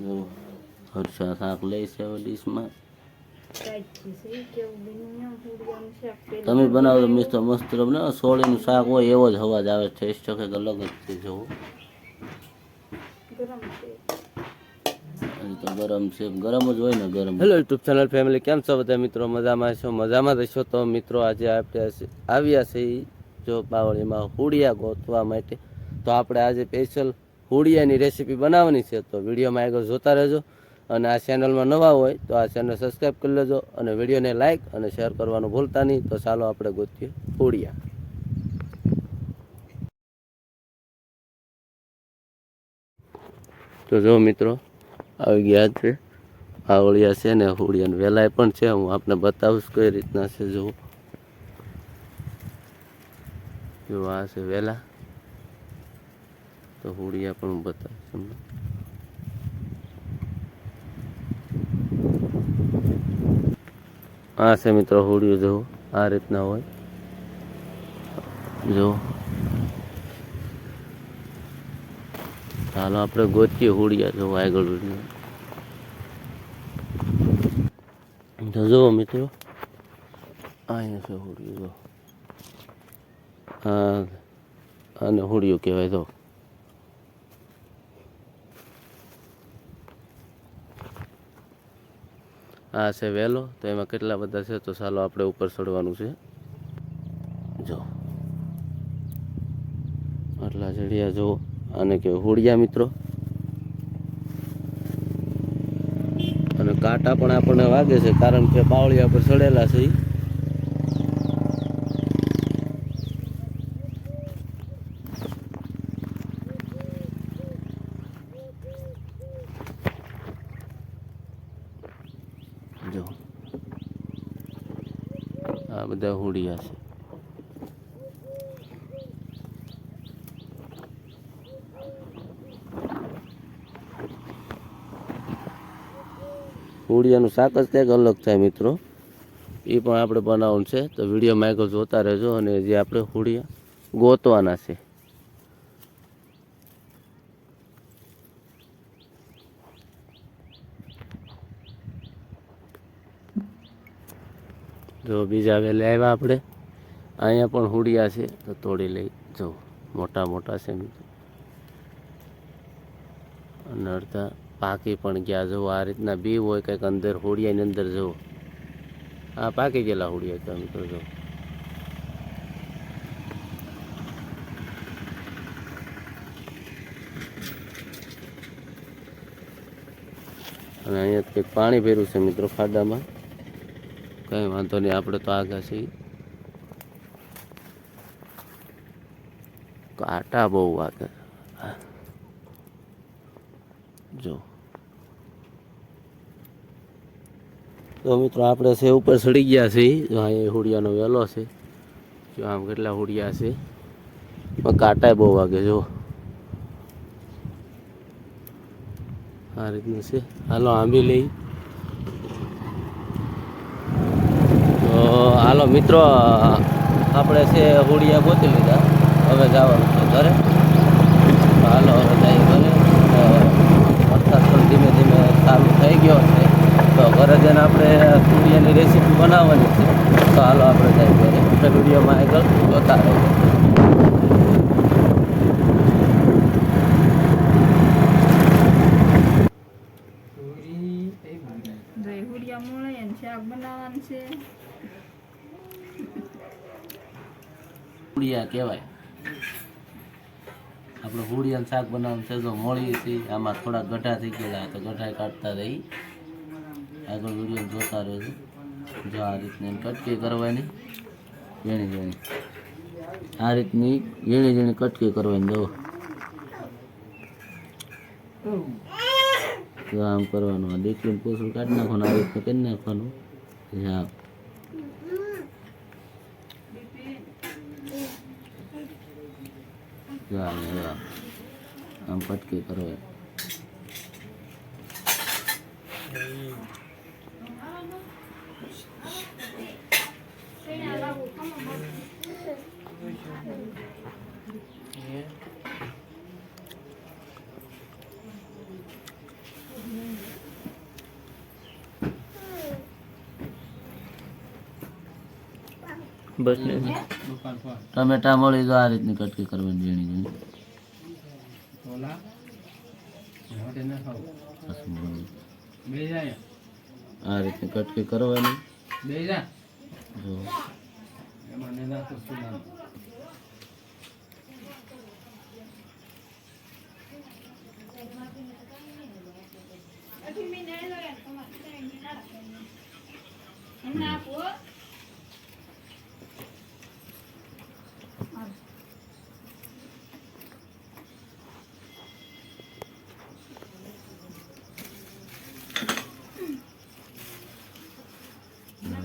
જો, હર્ષા શાક લે છે હવે ડીશમાં. તમે બનાવો તો મિસ્ટર મસ્ત ને સોળીનું શાક હોય એવો જ અવાજ આવે ટેસ્ટ કે અલગ જ છે જોવો તો ગરમ છે. ગરમ જ હોય ને ગરમ. હેલો યુટ્યુબ ચેનલ ફેમિલી કેમ છો બધા મિત્રો? મજામાં છો? મજામાં રહેશો તો મિત્રો આજે આપણે આવ્યા છે જો બાવળીમાં હુડિયા ગોતવા માટે. તો આપણે આજે સ્પેશિયલ હુડિયાની રેસીપી બનાવવાની છે, તો વિડીયોમાં આગળ જોતા રહેજો. અને આ ચેનલમાં નવા હોય, તો આ ચેનલ સબસ્ક્રાઈબ કરી લેજો અને વિડીયોને લાઈક અને શેર કરવાનું ભૂલતા નહીં. તો ચાલો આપણે ગોતીએ હુડિયા. તો જો મિત્રો, આવી ગયા છે. આવળિયા છે ને હુડિયા વેલાય પણ છે. હું આપને બતાવીશ કઈ રીતના છે જુઓ જો આ છે વેલા. તો હુડિયા પણ હું બતાવીશ આ છે મિત્રો હોળીઓ જો આ રીતના હોય. જો ચાલો આપણે ગોતીએ હુડિયા જો આગળ તો જુઓ મિત્રો અહીંયા છે હોળીઓ જો હા અને હુડિયું કહેવાય તો આ છે વહેલો તો એમાં કેટલા બધા છે? તો ચાલો આપણે ઉપર ચડવાનું છે. જો. આટલા ચડિયા જુઓ. આને કહેવાય હોડિયા મિત્રો. અને કાંટા પણ આપણને વાગે છે, કારણ કે બાવળિયા પર ચડેલા છે ઈ. જો બધા હુડિયા છે. હુડિયાનું શાક જ કંઈક અલગ થાય મિત્રો. એ પણ આપણે બનાવવાનું છે. તો વીડિયો માઇકો જોતા રહેજો અને જે આપણે હુડિયા ગોતવાના છે. જો બીજા વેલે આવ્યા આપણે, અહીંયા પણ હુડિયા છે, તો તોડી લઈ જો, મોટા મોટા છે અને અડધા પાકી પણ ગયા જુઓ આ રીતના બી હોય કંઈક અંદર હોડિયાની અંદર જુઓ આ પાકી ગયેલા હોડિયા તો મિત્રો, જો. અને અહીંયા કંઈક પાણી ભર્યું છે, મિત્રો, ખાડામાં. કંઈ વાંધો નહીં, આપણે તો આગળ છીએ. કાંટા બહુ વાગે. જો. તો મિત્રો, આપણે છે ઉપર ચડી ગયા છે જો અહીંયા હુડિયાનો વેલો છે. જો આમ કેટલા હુડિયા છે. પણ કાંટા બહુ વાગે, જો. આ રીતનું છે. હાલો, આંબી લઈ તો હાલો મિત્રો, આપણે છે હુડિયા ગોતી લીધા. હવે જવાનું છે ઘરે. હાલો, હવે જઈએ ઘરે. વરસાદ પણ ધીમે ધીમે ચાલુ થઈ ગયો છે. તો ઘરે જઈને આપણે સૂર્યની રેસીપી બનાવવાની છે. તો હાલો, આપણે જઈએ ઘરે. વિડીયોમાં આગળ જોતા રહીએ હુડિયા મળે અને શાક બનાવવાનું છે હુડિયા કહેવાય. આપણે હુડિયાનું શાક બનાવવાનું છે, જો મળીએ છીએ આમાં થોડા ગઢા થઈ ગયેલા તો ગઢા કાઢતા રહી. આગળ વીડિયો જોતા રહેજો. જો આ રીતની કટકી કરવાની. ઝીણી ઝીણી આ રીતની ઝીણી ઝીણી કટકી કરવાની જો જો આમ કરવાનું દીકરીને પૂછડું કાઢી નાખવાનું આ રીતનું કરી નાખવાનું. હા જો આ જો બસ ટમેટા મળી તો આ રીતની કટકી કરવાની ઝીણી ઝીણી આ રીતની કટકી કરવાની. જો.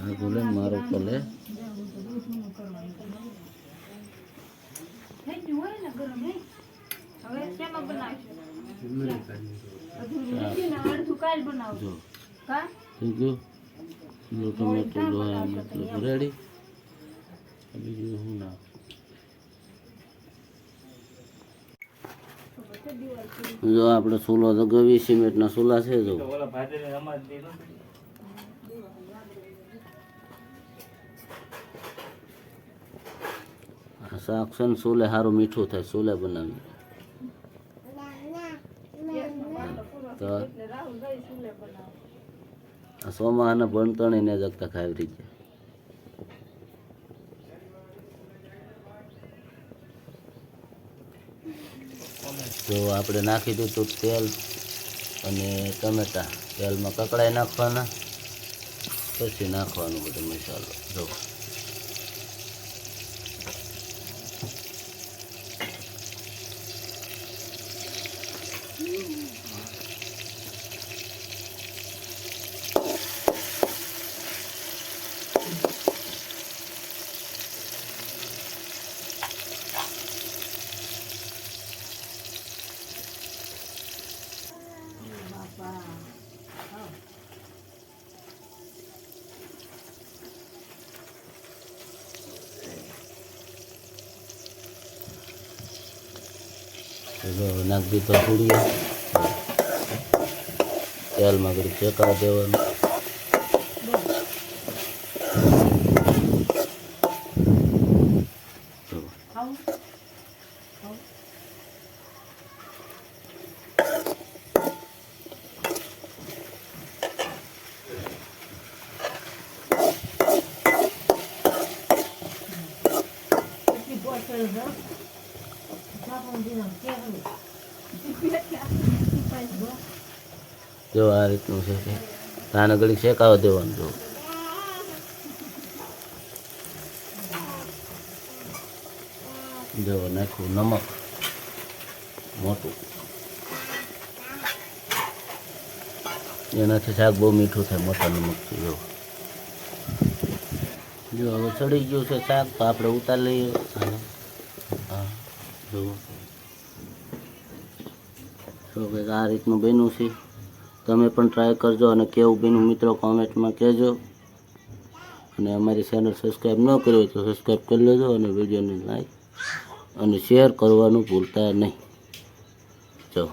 આ ભૂલે મારો કલે. ટમેટો લોયા મતલબ રેડી. ના જો, આપણે સોલો તો ગવી સિમેન્ટના સોલા છે, જો. શાક છે ને સોલે સારું મીઠું થાય, સોલે બનાવી તો આ સોમાહાના ભણતણીને જગતા ખાવરી ગયા જો આપણે નાખી દીધું તેલ અને ટમેટા. તેલમાં કકડાઈ નાખવાના, પછી નાખવાનું બધું મસાલો. જો. તો નાખી દીધો પૂડીઓ તેલમાં બધું શેકાવા દેવાનું જો ખાવું જો આ રીતનું છે કે ઘડીક શેકાવા દેવાનું જો. જો નાખ્યું નમક, મોટું. એનાથી શાક બહુ મીઠું થાય, મોટા નમકથી, જો. જો હવે ચડી ગયું છે શાક, તો આપણે ઉતારી લઈએ. હા. હા. જો. કંઈક આ રીતનું બન્યું છે. તમે પણ ટ્રાય કરજો અને કેવું બેનું મિત્રો કોમેન્ટમાં કહેજો. અને અમારી ચેનલ સબસ્ક્રાઈબ ન કરી હોય તો સબસ્ક્રાઈબ કરી લેજો અને વિડીયોને લાઈક અને શેર કરવાનું ભૂલતા નહીં. જો.